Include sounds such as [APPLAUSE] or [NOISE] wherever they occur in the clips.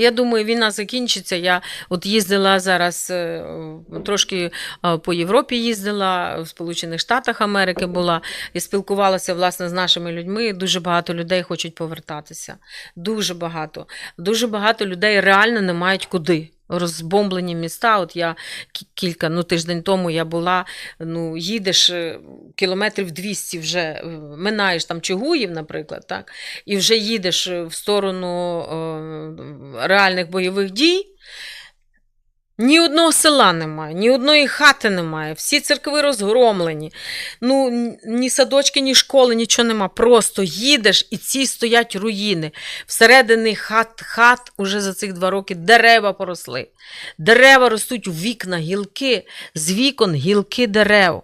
Я думаю, війна закінчиться. Я от їздила зараз е, трошки е, по Європі їздила, в Сполучених Штатах Америки була і спілкувалася власне з нашими людьми. Дуже багато людей хочуть повертатися. Дуже багато. Дуже багато людей реально не мають куди. Розбомблені міста. От я кілька ну тиждень тому я була. Ну, їдеш е, кілометрів 200 вже е, минаєш там Чугуїв, наприклад, так, і вже їдеш е, в сторону е, реальних бойових дій. Ні одного села немає, ні одної хати немає, всі церкви розгромлені. Ну, ні садочки, ні школи, нічого нема. Просто їдеш і ці стоять руїни. Всередині хат, хат уже за цих два роки дерева поросли. Дерева ростуть у вікна, гілки, з вікон гілки дерев.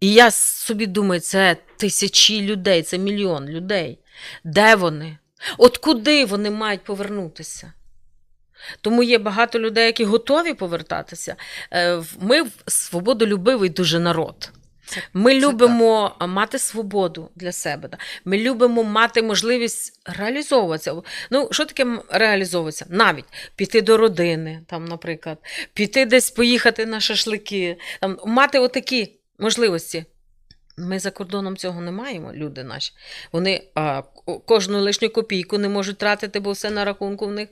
І я собі думаю, це тисячі людей, це мільйон людей. Де вони? От куди вони мають повернутися? Тому є багато людей, які готові повертатися. Е, Ми свободолюбивий дуже народ. Це- Ми це любимо мати свободу для себе. да. Ми любимо мати можливість реалізовуватися. Ну, що таке реалізовуватися? Навіть піти до родини, там, наприклад, піти десь поїхати на шашлики, там, мати отакі можливості. Ми за кордоном цього не маємо, люди наші. Вони а, кожну лишню копійку не можуть тратити, бо все на рахунку в них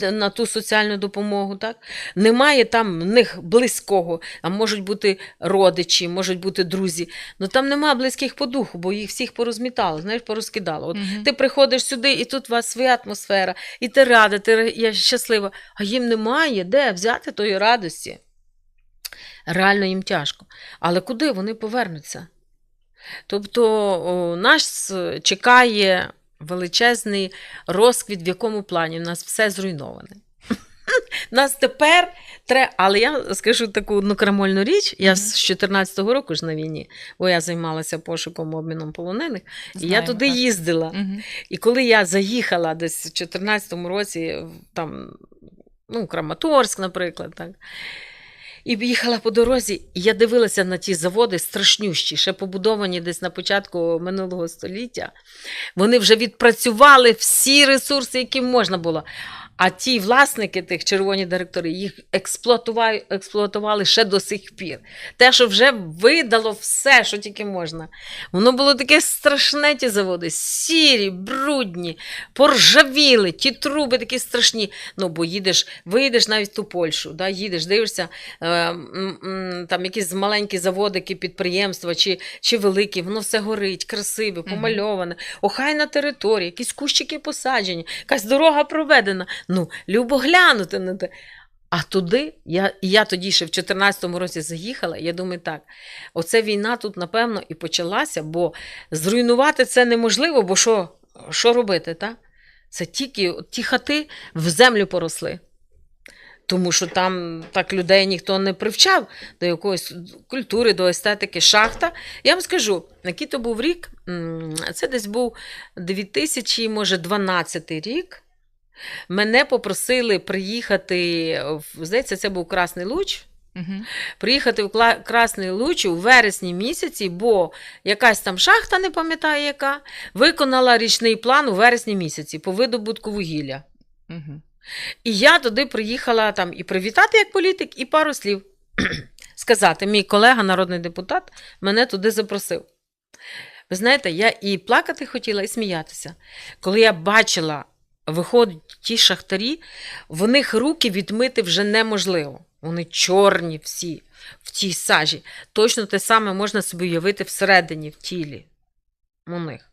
на ту соціальну допомогу. Так? Немає там в них близького, а можуть бути родичі, можуть бути друзі. Ну там немає близьких по духу, бо їх всіх порозмітало, знаєш, порозкидало. От Мгм. ти приходиш сюди, і тут у вас своя атмосфера, і ти рада, ти я щаслива. А їм немає де взяти тої радості. Реально їм тяжко. Але куди вони повернуться? Тобто нас чекає величезний розквіт, в якому плані у нас все зруйноване. [LAUGHS] Нас тепер треба, але я скажу таку ну, крамольну річ. Я з 14-го року ж на війні, бо я займалася пошуком обміном полонених, і я туди так. їздила. Мгм. І коли я заїхала десь в 14-му році, в- там, ну, Краматорськ, наприклад, так. І їхала по дорозі, я дивилася на ті заводи страшнющі, ще побудовані десь на початку минулого століття. Вони вже відпрацювали всі ресурси, які можна було. А ті власники, тих червоні директори, їх експлуатували, експлуатували ще до сих пір. Те, що вже видало все, що тільки можна. Воно було таке страшне, ті заводи, сірі, брудні, поржавіли, ті труби такі страшні. Ну, бо їдеш, вийдеш навіть в ту Польщу, да, їдеш, дивишся, е, там якісь маленькі заводики, підприємства чи, чи великі, воно все горить, красиве, помальоване, охайна територія, якісь кущики посаджені, якась дорога проведена. Ну, любо глянути на те. А туди, я, я тоді ще в 14-му році заїхала, я думаю, так, оце війна тут, напевно, і почалася, бо зруйнувати це неможливо, бо що, що робити, так? Це тільки ті хати в землю поросли. Тому що там так людей ніхто не привчав до якоїсь культури, до естетики, шахта. Я вам скажу, який то був рік, це десь був 2000, може, 12 рік. Мене попросили приїхати, в- здається, це був Красний Луч. Мгм. Приїхати в Красний Луч у вересні місяці, бо якась там шахта, не пам'ятаю яка, виконала річний план у вересні місяці по видобутку вугілля. Мгм. І я туди приїхала там і привітати як політик, і пару слів [CLEARS THROAT] сказати. Мій колега, народний депутат, мене туди запросив. Ви знаєте, я і плакати хотіла, і сміятися. Коли я бачила, виходять ті шахтарі, в них руки відмити вже неможливо. Вони чорні всі в тій сажі. Точно те саме можна собі уявити всередині, в тілі. У них.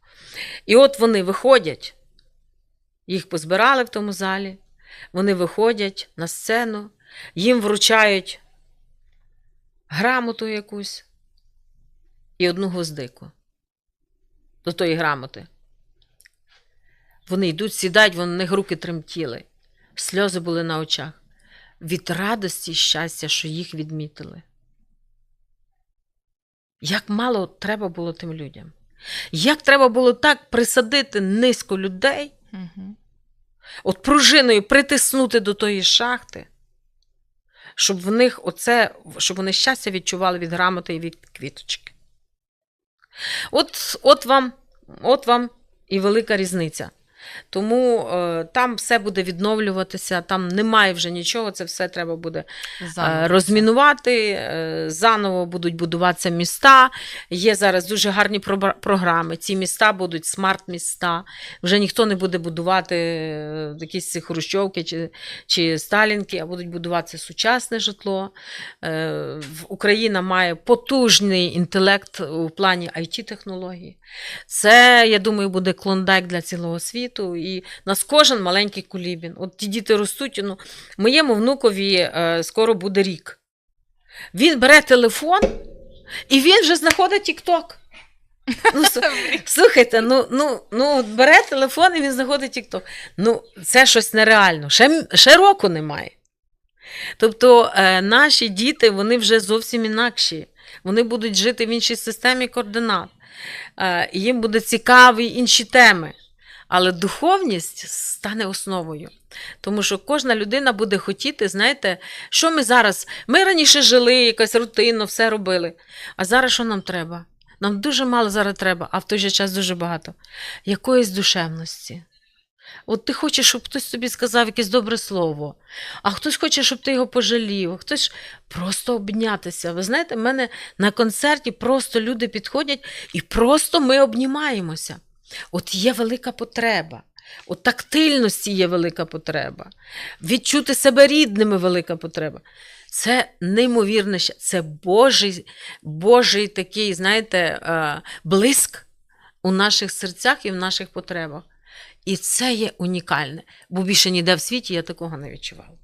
І от вони виходять, їх позбирали в тому залі. Вони виходять на сцену, їм вручають грамоту якусь і одну гвоздику до тої грамоти. Вони йдуть, сідають, вони них руки тремтіли, сльози були на очах. Від радості і щастя, що їх відмітили. Як мало треба було тим людям. Як треба було так присадити низько людей, Мгм. от пружиною притиснути до тої шахти, щоб в них оце, щоб вони щастя відчували від грамоти і від квіточки. От, от, вам, от вам і велика різниця. Тому е, там все буде відновлюватися, там немає вже нічого, це все треба буде е, розмінувати, е, заново будуть будуватися міста. Є зараз дуже гарні пробра- програми. Ці міста будуть смарт-міста. Вже ніхто не буде будувати е, якісь ці хрущовки чи, чи сталінки, а будуть будувати сучасне житло. Е, Україна має потужний інтелект у плані IT-технологій. Це, я думаю, буде клондайк для цілого світу. І нас кожен маленький кулібін. От ті діти ростуть. Ну, моєму внукові е, скоро буде рік. Він бере телефон і він вже знаходить Тік-Ток. Ну, [LAUGHS] слухайте, ну, ну, ну бере телефон і він знаходить Тік-Ток. Ну, це щось нереально. Ще, ще року немає. Тобто е, наші діти вони вже зовсім інакші. Вони будуть жити в іншій системі координат. Е, їм будуть цікаві інші теми. Але духовність стане основою. Тому що кожна людина буде хотіти, знаєте, що ми зараз? Ми раніше жили, якось рутинно, все робили. А зараз що нам треба? Нам дуже мало зараз треба, а в той же час дуже багато. Якоїсь душевності. От ти хочеш, щоб хтось тобі сказав якесь добре слово, а хтось хоче, щоб ти його пожалів, хтось просто обнятися. Ви знаєте, в мене на концерті просто люди підходять і просто ми обнімаємося. От є велика потреба. От тактильності є велика потреба. Відчути себе рідними велика потреба. Це неймовірне, це Божий, Божий такий, знаєте, е, блиск у наших серцях і в наших потребах. І це є унікальне, бо більше ніде в світі я такого не відчувала.